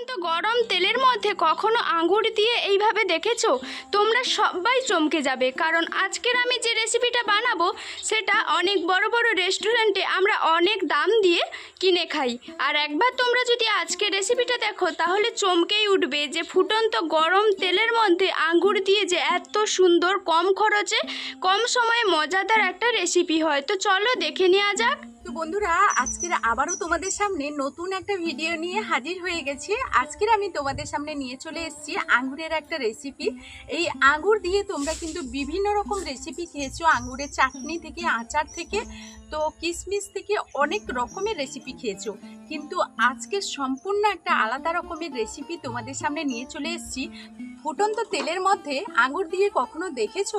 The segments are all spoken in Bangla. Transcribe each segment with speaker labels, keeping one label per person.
Speaker 1: ফুটন্ত গরম তেলের মধ্যে কখনো আঙুর দিয়ে এইভাবে দেখেছ? তোমরা সবাই চমকে যাবে, কারণ আজকের আমি যে রেসিপিটা বানাবো, সেটা অনেক বড় বড় রেস্টুরেন্টে আমরা অনেক দাম দিয়ে কিনে খাই। আর একবার তোমরা যদি আজকের রেসিপিটা দেখো, তাহলে চমকেই উঠবে যে ফুটন্ত গরম তেলের মধ্যে আঙ্গুর দিয়ে যে এত সুন্দর কম খরচে, কম সময়ে মজাদার একটা রেসিপি হয়। তো চলো দেখে নেওয়া যাক।
Speaker 2: তো বন্ধুরা, আজকের আবারও তোমাদের সামনে নতুন একটা ভিডিও নিয়ে হাজির হয়ে গেছি। আজকের আমি তোমাদের সামনে নিয়ে চলে এসেছি আঙ্গুরের একটা রেসিপি এই আঙ্গুর দিয়ে তোমরা কিন্তু বিভিন্ন রকম রেসিপি খেয়েছো, আঙ্গুরের চাটনি থেকে, আচার থেকে, তো কিশমিশ থেকে অনেক রকমের রেসিপি খেয়েছো। কিন্তু আজকে সম্পূর্ণ একটা আলাদা রকমের রেসিপি তোমাদের সামনে নিয়ে চলে এসেছি। ফুটন্ত তেলের মধ্যে আঙ্গুর দিয়ে কখনো দেখেছ?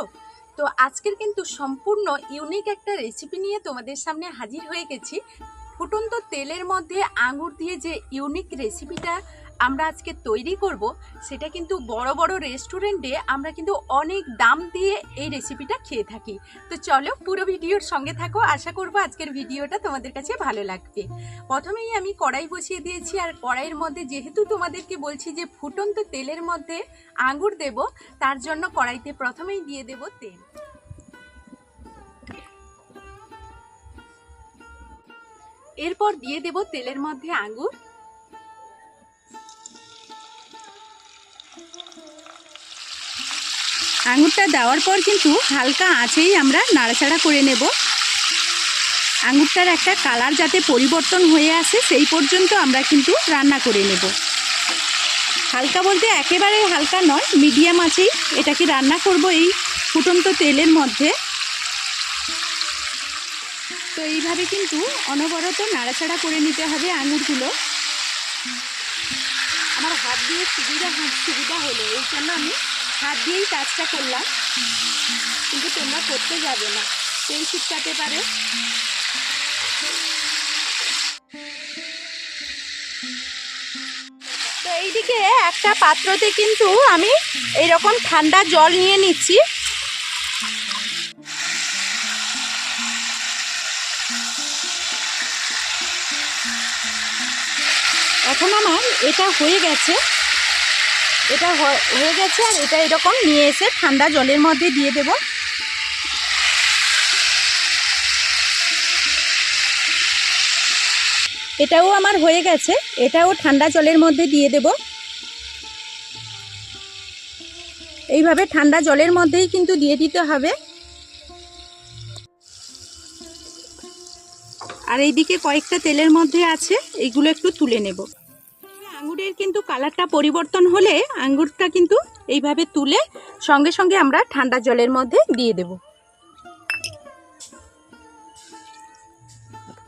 Speaker 2: তো আজকের কিন্তু সম্পূর্ণ ইউনিক একটা রেসিপি নিয়ে তোমাদের সামনে হাজির হয়ে গেছি। ফুটন্ত তেলের মধ্যে আঙুর দিয়ে যে ইউনিক রেসিপিটা আমরা আজকে তৈরি করব, সেটা কিন্তু বড় বড় রেস্টুরেন্টে আমরা কিন্তু অনেক দাম দিয়ে এই রেসিপিটা খেয়ে থাকি। তো চলো পুরো ভিডিওর সঙ্গে থাকো, আশা করব আজকের ভিডিওটা তোমাদের কাছে ভালো লাগবে। প্রথমেই আমি কড়াই বসিয়ে দিয়েছি, আর কড়াইয়ের মধ্যে যেহেতু তোমাদেরকে বলছি যে ফুটন্ত তেলের মধ্যে আঙুর দেব, তার জন্য কড়াইতে প্রথমেই দিয়ে দেব তেল। এরপর দিয়ে দেব তেলের মধ্যে আঙ্গুর। আঙুরটা দেওয়ার পর কিন্তু হালকা আঁচেই আমরা নাড়াচাড়া করে নেব। আঙুরটার একটা কালার যাতে পরিবর্তন হয়ে আসে, সেই পর্যন্ত আমরা কিন্তু রান্না করে নেব। হালকা বলতে একেবারে হালকা নয়, মিডিয়াম আছেই এটাকে রান্না করব এই ফুটন্ত তেলের মধ্যে। তো এইভাবে কিন্তু অনবরত নাড়াচাড়া করে নিতে হবে আঙুরগুলো। আমার হাত দিয়ে সুবিধা সুবিধা হলো, এই জন্য আমি হাত দিয়েই কাজটা করলাম। কিন্তু তোমরা করতে যাবে না, তেল ছিটকাতে পারে। তো এইদিকে একটা পাত্রতে কিন্তু আমি এইরকম ঠান্ডা জল নিয়ে নিচ্ছি। এখন আমার এটা হয়ে গেছে। এটা হয়ে গেছে আর এটা এরকম নিয়ে এসে ঠান্ডা জলের মধ্যে দিয়ে দেব। এটাও আমার হয়ে গেছে। এটাও ঠান্ডা জলের মধ্যে দিয়ে দেব। এইভাবে ঠান্ডা জলের মধ্যেই কিন্তু দিয়ে দিতে হবে। আর এইদিকে কয়েকটা তেলের মধ্যে আছে, এইগুলো একটু তুলে নেব। আঙ্গুরের কিন্তু কালারটা পরিবর্তন হলে আঙ্গুরটা কিন্তু এইভাবে তুলে সঙ্গে সঙ্গে আমরা ঠান্ডা জলের মধ্যে দিয়ে দেব।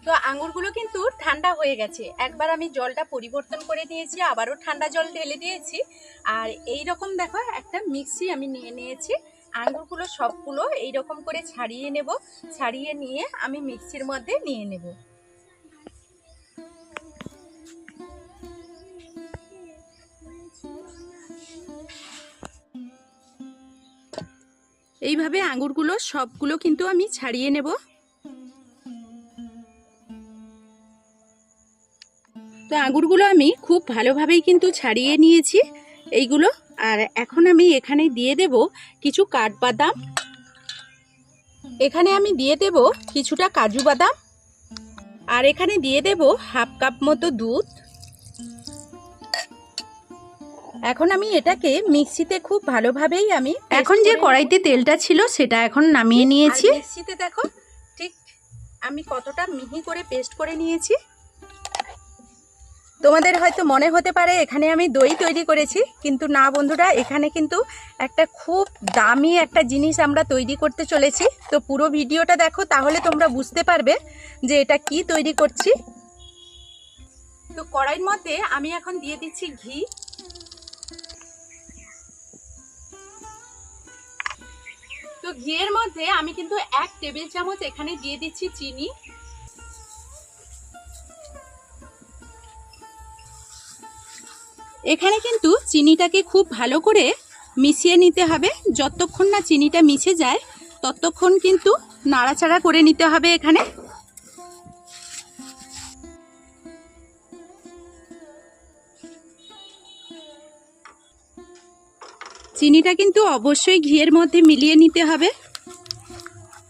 Speaker 2: তো আঙ্গুরগুলো কিন্তু ঠান্ডা হয়ে গেছে। একবার আমি জলটা পরিবর্তন করে দিয়েছি আবারও ঠান্ডা জল ঢেলে দিয়েছি। আর এই রকম দেখো, একটা মিক্সি আমি নিয়ে নিয়েছি। আঙ্গুরগুলো সবগুলো এই রকম করে ছাড়িয়ে নেব, ছাড়িয়ে নিয়ে আমি মিক্সির মধ্যে নিয়ে নেব। এইভাবে আঙুরগুলো সবগুলো কিন্তু আমি ছাড়িয়ে নেব। তো আঙুরগুলো আমি খুব ভালোভাবেই কিন্তু ছাড়িয়ে নিয়েছি এইগুলো। আর এখন আমি এখানে দিয়ে দেব কিছু কাঠবাদাম। এখানে আমি দিয়ে দেব কিছুটা কাজু বাদাম। আর এখানে দিয়ে দেব হাফ কাপ মতো দুধ। এখন আমি এটাকে মিক্সিতে খুব ভালোভাবেই আমি
Speaker 1: এখন যে কড়াইতে তেলটা ছিল সেটা এখন নামিয়ে নিয়েছি।
Speaker 2: মিক্সিতে দেখো ঠিক আমি কতটা মিহি করে পেস্ট করে নিয়েছি। তোমাদের হয়তো মনে হতে পারে এখানে আমি দই তৈরি করেছি কিন্তু না বন্ধুরা এখানে কিন্তু একটা খুব দামি একটা জিনিস আমরা তৈরি করতে চলেছি। তো পুরো ভিডিওটা দেখো তাহলে তোমরা বুঝতে পারবে যে এটা কি তৈরি করছি। তো কড়াইয়ের মধ্যে আমি এখন দিয়ে দিচ্ছি ঘি। তো ঘিয়ের মধ্যে আমি কিন্তু এক টেবিল চামচ এখানে দিয়ে দিচ্ছি চিনি। এখানে কিন্তু চিনিটাকে খুব ভালো করে মিশিয়ে নিতে হবে। যতক্ষণ না চিনিটা মিশে যায়, ততক্ষণ কিন্তু নাড়াচাড়া করে নিতে হবে এখানে। চিনিটা কিন্তু অবশ্যই ঘিয়ের মধ্যে মিলিয়ে নিতে হবে।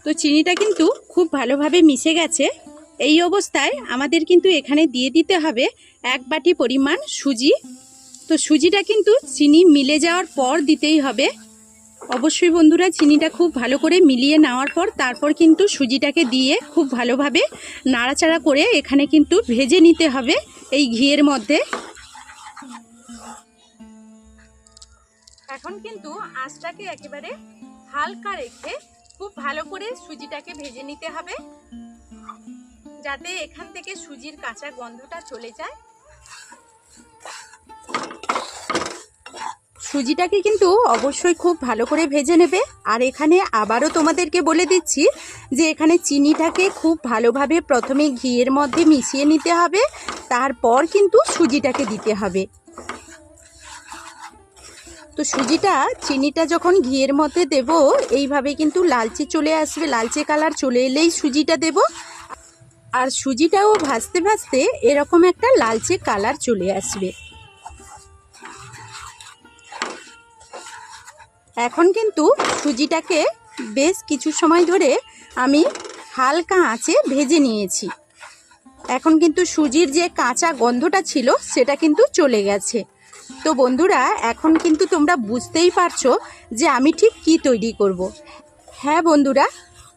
Speaker 2: তো চিনিটা কিন্তু খুব ভালোভাবে মিশে গেছে। এই অবস্থায় আমাদের কিন্তু এখানে দিয়ে দিতে হবে এক বাটি পরিমাণ সুজি। তো সুজিটা কিন্তু চিনি মিলে যাওয়ার পর দিতেই হবে। অবশ্যই বন্ধুরা, চিনিটা খুব ভালো করে মিলিয়ে নেওয়ার পর তারপর কিন্তু সুজিটাকে দিয়ে খুব ভালোভাবে নাড়াচাড়া করে এখানে কিন্তু ভেজে নিতে হবে এই ঘিয়ের মধ্যে। এখন কিন্তু আঁচটাকে একেবারে হালকা রেখে খুব ভালো করে সুজিটাকে ভেজে নিতে হবে, যাতে এখান থেকে সুজির কাঁচা গন্ধটা চলে যায়। সুজিটাকে কিন্তু অবশ্যই খুব ভালো করে ভেজে নেবে। আর এখানে আবারও তোমাদেরকে বলে দিচ্ছি যে এখানে চিনিটাকে খুব ভালোভাবে প্রথমে ঘিয়ের মধ্যে মিশিয়ে নিতে হবে, তারপর কিন্তু সুজিটাকে দিতে হবে। তো সুজিটা চিনিটা যখন ঘিয়ের মধ্যে দেব, এইভাবে কিন্তু লালচে চলে আসবে, লালচে কালার চলে এলেই সুজিটা দেব। আর সুজিটাও ভাজতে ভাজতে এরকম একটা লালচে কালার চলে আসবে। এখন কিন্তু সুজিটাকে বেশ কিছু সময় ধরে আমি হালকা আঁচে ভেজে নিয়েছি। এখন কিন্তু সুজির যে কাঁচা গন্ধটা ছিল, সেটা কিন্তু চলে গেছে। তো বন্ধুরা, এখন কিন্তু তোমরা বুঝতেই পারছ যে আমি ঠিক কি তৈরি করব। হ্যাঁ বন্ধুরা,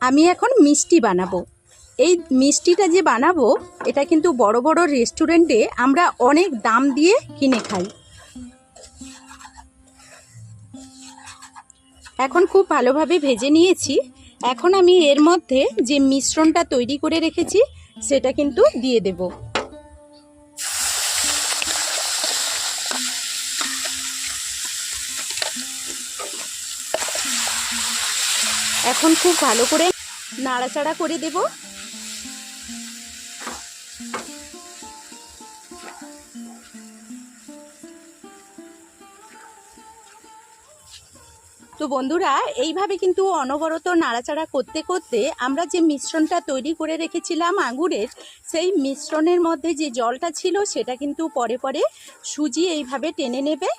Speaker 2: আমি এখন মিষ্টি বানাবো। এই মিষ্টিটা যে বানাবো, এটা কিন্তু বড় বড় রেস্টুরেন্টে আমরা অনেক দাম দিয়ে কিনে খাই। এখন খুব ভালোভাবে ভেজে নিয়েছি। এখন আমি এর মধ্যে যে মিশ্রণটা তৈরি করে রেখেছি, সেটা কিন্তু দিয়ে দেব। এখন খুব ভালো করে নাড়াচাড়া করে দেব। তো বন্ধুরা, এইভাবে কিন্তু অনবরত নাড়াচাড়া করতে করতে আমরা যে মিশ্রণটা তৈরি করে রেখেছিলাম আঙুরের, সেই মিশ্রণের মধ্যে যে জলটা ছিল সেটা কিন্তু পরে পরে সুজি এইভাবে টেনে নেবে।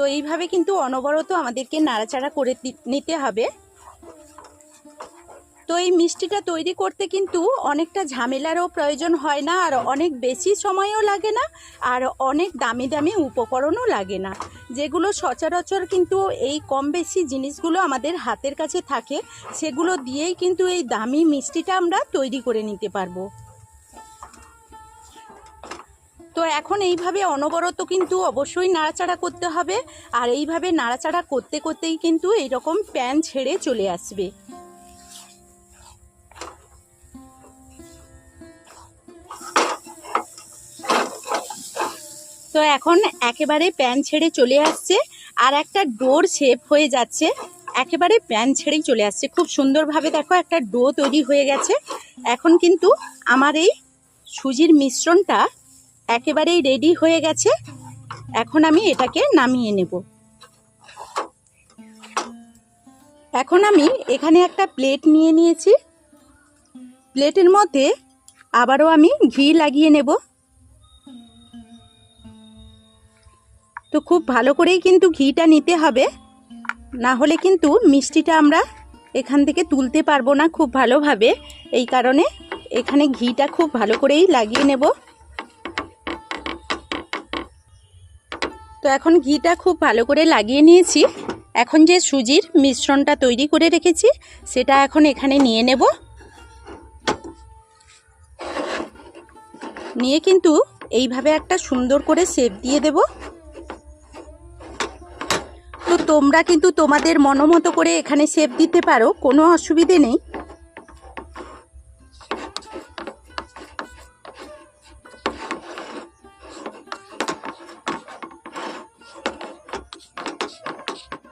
Speaker 2: তো এইভাবে কিন্তু অনবরত আমাদেরকে নাড়াচাড়া করে নিতে হবে। তো এই মিষ্টিটা তৈরি করতে কিন্তু অনেকটা ঝামেলারও প্রয়োজন হয় না, আর অনেক বেশি সময়ও লাগে না, আর অনেক দামি দামি উপকরণও লাগে না। যেগুলো সচরাচর কিন্তু এই কম বেশি জিনিসগুলো আমাদের হাতের কাছে থাকে, সেগুলো দিয়েই কিন্তু এই দামি মিষ্টিটা আমরা তৈরি করে নিতে পারব। তো এখন এইভাবে অনবরত কিন্তু অবশ্যই নাড়াচাড়া করতে হবে। আর এইভাবে নাড়াচাড়া করতে করতেই কিন্তু এইরকম প্যান ছেড়ে চলে আসবে। তো এখন একেবারে প্যান ছেড়ে চলে আসছে। আর একটা ডোর শেপ হয়ে যাচ্ছে। একেবারে প্যান ছেড়েই চলে আসছে। খুব সুন্দরভাবে দেখো একটা ডো তৈরি হয়ে গেছে। এখন কিন্তু আমার এই সুজির মিশ্রণটা একেবারেই রেডি হয়ে গেছে। এখন আমি এটাকে নামিয়ে নেব। এখন আমি এখানে একটা প্লেট নিয়ে নিয়েছি। প্লেটের মধ্যে আবারও আমি ঘি লাগিয়ে নেব। তো খুব ভালো করেই কিন্তু ঘিটা নিতে হবে। না হলে কিন্তু মিষ্টিটা আমরা এখান থেকে তুলতে পারব না খুব ভালোভাবে। এই কারণে এখানে ঘিটা খুব ভালো করেই লাগিয়ে নেব। তো এখন ঘিটা খুব ভালো করে লাগিয়ে নিয়েছি। এখন যে সুজির মিশ্রণটা তৈরি করে রেখেছি, সেটা এখন এখানে নিয়ে নেব। নিয়ে কিন্তু এইভাবে একটা সুন্দর করে শেপ দিয়ে দেবো। তো তোমরা কিন্তু তোমাদের মনোমতো করে এখানে শেপ দিতে পারো, কোনো অসুবিধে নেই।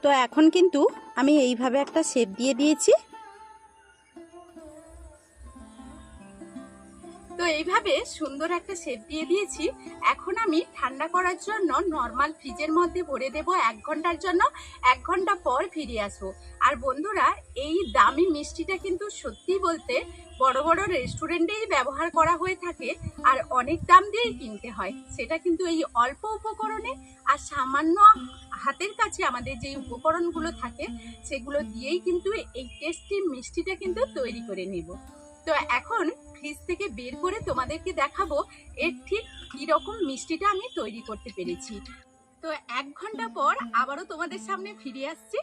Speaker 2: তো এখন কিন্তু আমি এইভাবে একটা শেপ দিয়ে দিয়েছি। এইভাবে সুন্দর একটা শেপ দিয়ে দিয়েছি। এখন আমি ঠান্ডা করার জন্য নর্মাল ফ্রিজের মধ্যে ভরে দেব এক ঘণ্টার জন্য। এক ঘণ্টা পর ফিরে আসব। আর বন্ধুরা, এই দামি মিষ্টিটা কিন্তু সত্যি বলতে বড় বড় রেস্টুরেন্টেই ব্যবহার করা হয়ে থাকে আর অনেক দাম দিয়েই কিনতে হয়। সেটা কিন্তু এই অল্প উপকরণে আর সামান্য হাতের কাছে আমাদের যে উপকরণগুলো থাকে, সেগুলো দিয়েই কিন্তু এই টেস্টি মিষ্টিটা কিন্তু তৈরি করে নিব। তো এখন ফ্রিজ থেকে বের করে তোমাদেরকে দেখাবো এর ঠিক কীরকম মিষ্টিটা আমি তৈরি করতে পেরেছি। তো এক ঘণ্টা পর আবারও তোমাদের সামনে ফিরে আসছি।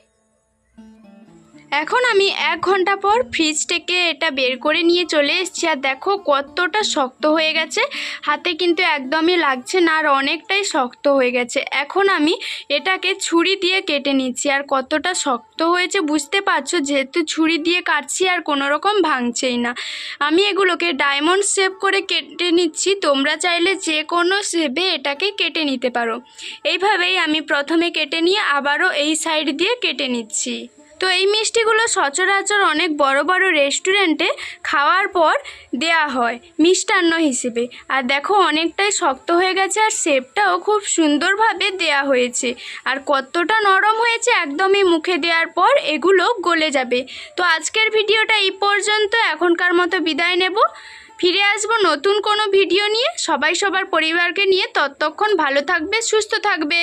Speaker 1: এখন আমি এক ঘণ্টা পর ফ্রিজ থেকে এটা বের করে নিয়ে চলে এসেছি। আর দেখো কতটা শক্ত হয়ে গেছে। হাতে কিন্তু একদমই লাগছে না আর অনেকটাই শক্ত হয়ে গেছে। এখন আমি এটাকে ছুরি দিয়ে কেটে নিচ্ছি। আর কতটা শক্ত হয়েছে বুঝতে পারছ? যেহেতু ছুরি দিয়ে কাটছি আর কোনো রকম ভাঙছেই না। আমি এগুলোকে ডায়মন্ড শেপ করে কেটে নিচ্ছি। তোমরা চাইলে যে কোনো শেপে এটাকে কেটে নিতে পারো। এইভাবেই আমি প্রথমে কেটে নিয়ে আবারও এই সাইড দিয়ে কেটে নিচ্ছি। তো এই মিষ্টিগুলো সচরাচর অনেক বড় বড় রেস্টুরেন্টে খাওয়ার পর দেয়া হয়, মিষ্টান্ন হিসেবে। আর দেখো অনেকটাই শক্ত হয়ে গেছে আর শেপটাও খুব সুন্দরভাবে দেয়া হয়েছে। আর কতটা নরম হয়েছে একদমই মুখে দেওয়ার পর এগুলো গলে যাবে। তো আজকের ভিডিওটা এই পর্যন্ত, এখনকার মতো বিদায় নেব। ফিরে আসব নতুন কোনো ভিডিও নিয়ে। সবাই সবার পরিবারকে নিয়ে ততক্ষণ ভালো থাকবে, সুস্থ থাকবে।